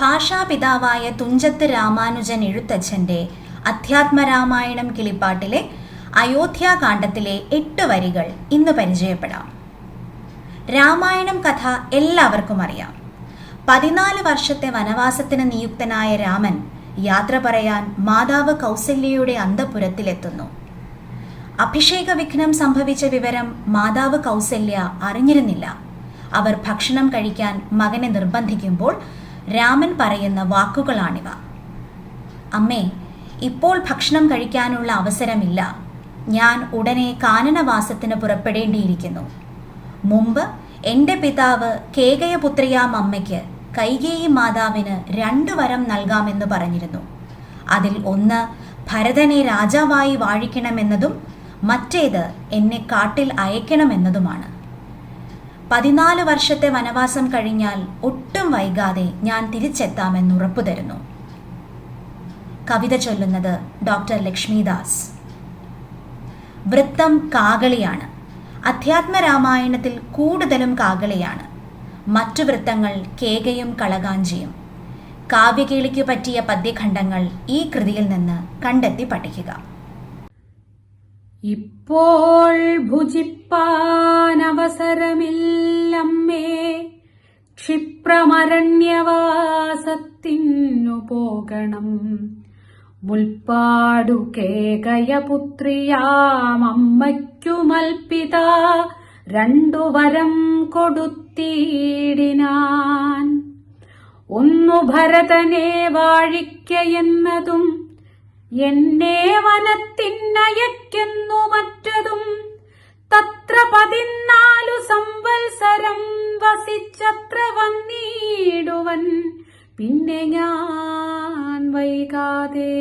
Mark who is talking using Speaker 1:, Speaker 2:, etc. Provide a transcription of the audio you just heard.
Speaker 1: ഭാഷാപിതാവായ തുഞ്ചത്ത് രാമാനുജൻ എഴുത്തച്ഛന്റെ അധ്യാത്മരാമായണം കിളിപ്പാട്ടിലെ അയോധ്യാകാന്ഡത്തിലെ എട്ട് വരികൾ ഇന്ന് പരിചയപ്പെടാം. രാമായണം കഥ എല്ലാവർക്കും അറിയാം. പതിനാല് വർഷത്തെ വനവാസത്തിന് നിയുക്തനായ രാമൻ യാത്ര പറയാൻ മാതാവ് കൗസല്യയുടെ അന്തപുരത്തിലെത്തുന്നു. അഭിഷേക വിഘ്നം സംഭവിച്ച വിവരം മാതാവ് കൗസല്യ അറിഞ്ഞിരുന്നില്ല. അവർ ഭക്ഷണം കഴിക്കാൻ മകനെ നിർബന്ധിക്കുമ്പോൾ രാമൻ പറയുന്ന വാക്കുകളാണിവ. അമ്മേ ഇപ്പോൾ ഭക്ഷണം കഴിക്കാനുള്ള അവസരമില്ല. ഞാൻ ഉടനെ കാനനവാസത്തിന് പുറപ്പെടേണ്ടിയിരിക്കുന്നു. മുമ്പ് എന്റെ പിതാവ് കേകയപുത്രിയാം അമ്മയ്ക്ക് കൈകേയി മാതാവിന് രണ്ടു വരം നൽകാമെന്ന് പറഞ്ഞിരുന്നു. അതിൽ ഒന്ന് ഭരതനെ രാജാവായി വാഴിക്കണമെന്നതും മറ്റേത് എന്നെ കാട്ടിൽ അയക്കണമെന്നതുമാണ്. പതിനാല് വർഷത്തെ വനവാസം കഴിഞ്ഞാൽ ഒട്ടും വൈകാതെ ഞാൻ തിരിച്ചെത്താമെന്ന് ഉറപ്പു തരുന്നു. കവിത ചൊല്ലുന്നത് ഡോക്ടർ ലക്ഷ്മിദാസ്. വൃത്തം കാകളിയാണ് അധ്യാത്മരാമായണത്തിൽ കൂടുതലും കാകളിയാണ് മറ്റു വൃത്തങ്ങൾ കേകയും കളകാഞ്ചിയും. കാവ്യകേളിക്കു പറ്റിയ പദ്യഖണ്ഡങ്ങൾ ഈ കൃതിയിൽ നിന്ന് കണ്ടെത്തി പഠിക്കുക.
Speaker 2: ഇപ്പോൾ ഭുജിപ്പാനവസരമില്ലമ്മേ ക്ഷിപ്രമരണ്യവാസത്തിന്നു പോകണം. മുൽപ്പാടു കേകയപുത്രിയാമമ്മയ്ക്കുമൽപ്പിത രണ്ടു വരം കൊടുത്തിടിനാൻ. ഒന്നു ഭരതനെ വാഴിക്കയെന്നതും എന്നെ വനത്തിനയക്കുന്നു മറ്റതും തത്ര പതിനാലു സംവത്സരം വസിച്ചത്ര വന്നിടുവൻ. പിന്നെ ഞാൻ വൈകാതെ